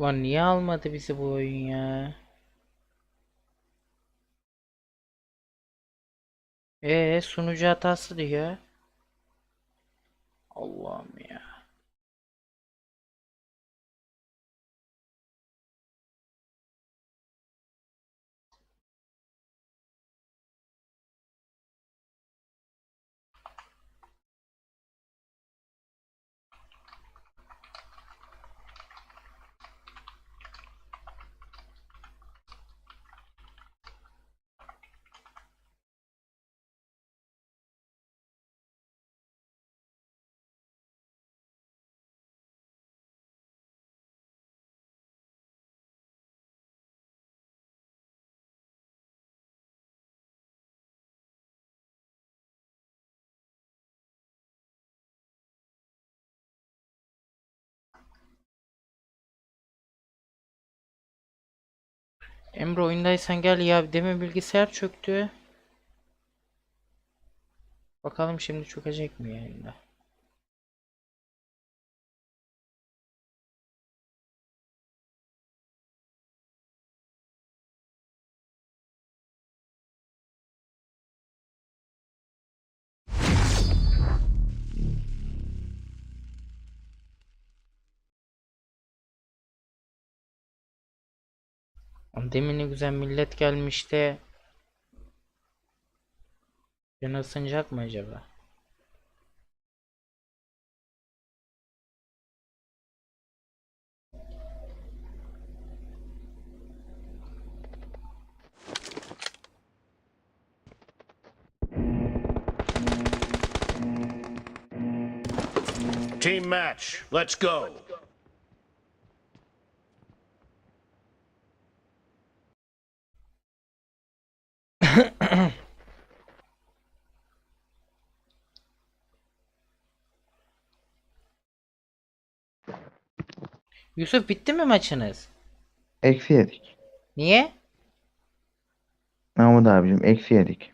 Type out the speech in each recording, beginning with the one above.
Lan niye almadı bizi bu oyun ya? Ee sunucu hatası diyor. Allah'ım ya. Emre oyundaysan gel ya. Demin bilgisayar çöktü. Bakalım şimdi çökecek mi yayında? Demin ne güzel millet gelmişti. Canı ısınacak mı acaba? Team match, let's go. Yusuf bitti mi maçınız? Eksi yedik. Niye? Mahmut abicim eksi yedik.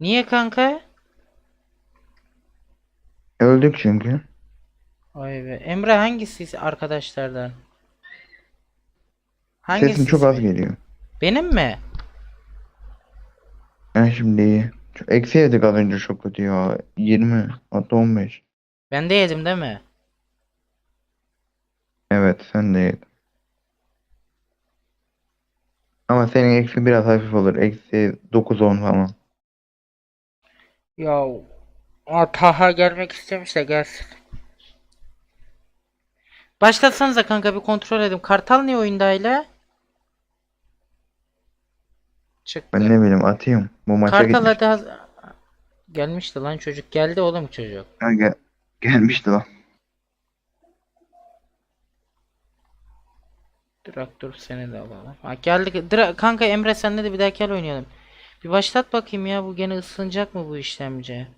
Niye kanka? Öldük çünkü. Vay be. Emre hangisi arkadaşlardan? Hangisi? Sesin çok az geliyor. Benim mi? Ben şimdi iyi. Eksi yedik az önce çok kötü ya. 20 hatta 15. Ben de yedim değil mi? Evet sen de yedin. Ama senin eksi biraz hafif olur. Eksi 9-10 falan. Ya Aa, Taha gelmek istemiş de gelsin. Başlatsanıza kanka bir kontrol edeyim. Kartal niye oyunda hala? Çıktı. Ben ne bileyim atayım. Bu maça Kartal gitmiş. hadi haz- Gelmişti lan çocuk. Geldi oğlum çocuk. Ha, gel- gelmişti lan. Traktör seni de alalım. Ha geldik. Dra- kanka Emre senle de bir daha gel oynayalım. Bir başlat bakayım ya. Bu gene ısınacak mı bu işlemci?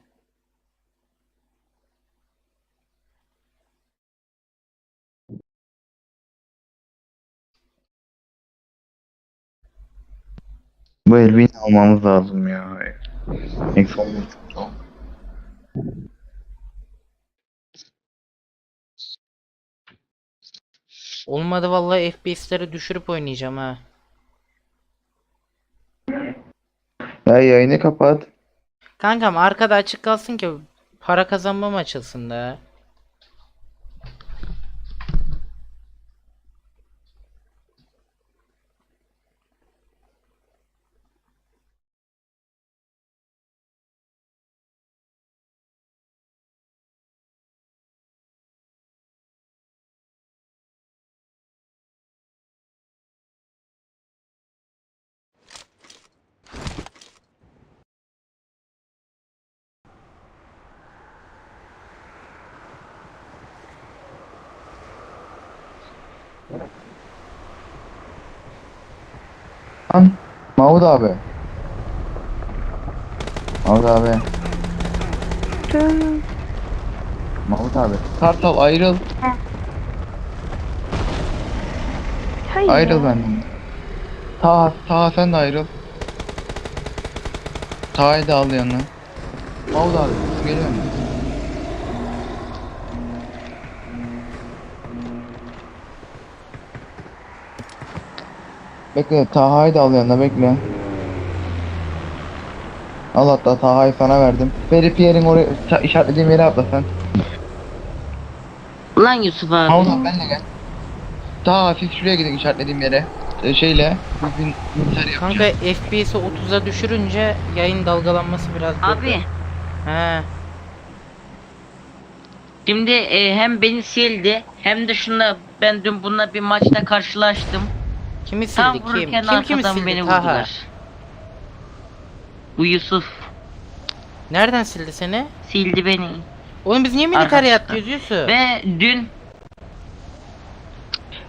Bu Elvin'i almamız lazım ya. Eksi 15 çok zor. Olmadı vallahi FPS'leri düşürüp oynayacağım ha. Ya yayını kapat. Kankam arkada açık kalsın ki para kazanmam açılsın da. Lan Mahmut abi. Mahmut abi. Mahmut abi. Kartal ayrıl. Hayır Ayrıl benden. Ta ta sen de ayrıl. Taha'yı da al yanına. Mahmut abi geliyor mu? Bekle Taha'yı da al yanına bekle. Al hatta Taha'yı sana verdim. Verip yerin oraya işaretlediğim yere atla sen. Ulan Yusuf abi. Abi benle gel. Daha hafif şuraya gidin işaretlediğim yere. Ee, şeyle. Bugün bilgisayar Kanka. FPS'i 30'a düşürünce yayın dalgalanması biraz durdu. Abi He. şimdi e, hem beni sildi hem de şunla ben dün bununla bir maçta karşılaştım. Kimi Tam sildi kim? vururken Kim kimi arkadan sildi? beni Taha. vurdular. Bu Yusuf Nereden sildi seni? sildi beni. Oğlum biz niye militariye Arkadaşlar. atlıyoruz Yusuf? Ve dün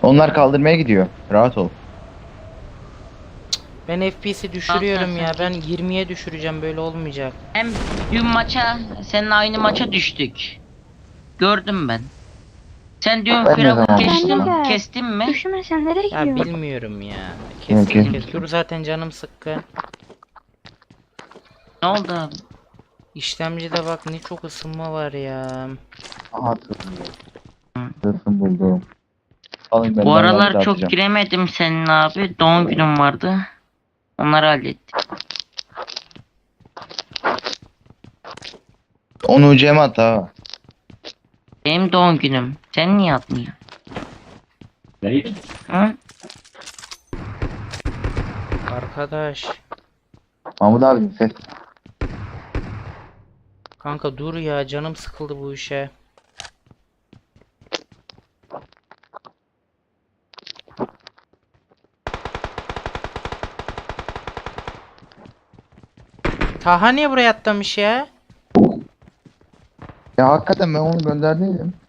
Onlar kaldırmaya gidiyor. Rahat ol. Ben FPS'i düşürüyorum ya. Ben santim. 20'ye düşüreceğim böyle olmayacak. hem dün maça seninle aynı maça düştük. Gördüm ben. Sen dün Ben Firavun zaman kestin mi? Düşünme sen nereye Ya gidiyorsun? bilmiyorum ya. Kesin kim? kes. Dur zaten canım sıkkın. Ne oldu abi? İşlemcide bak ne çok ısınma var ya. Aha Sırfın buldum. Alın ben Bu aralar çok giremedim senin abi. Doğum günüm vardı. Onları hallettik. Onu ucuma at ha. Benim doğum günüm. Sen niye atmıyorsun? Hı? Arkadaş. Mahmut abi ses. Kanka dur ya canım sıkıldı bu işe. Taha niye buraya atlamış ya? Ya hakikaten ben onu gönderdiydim.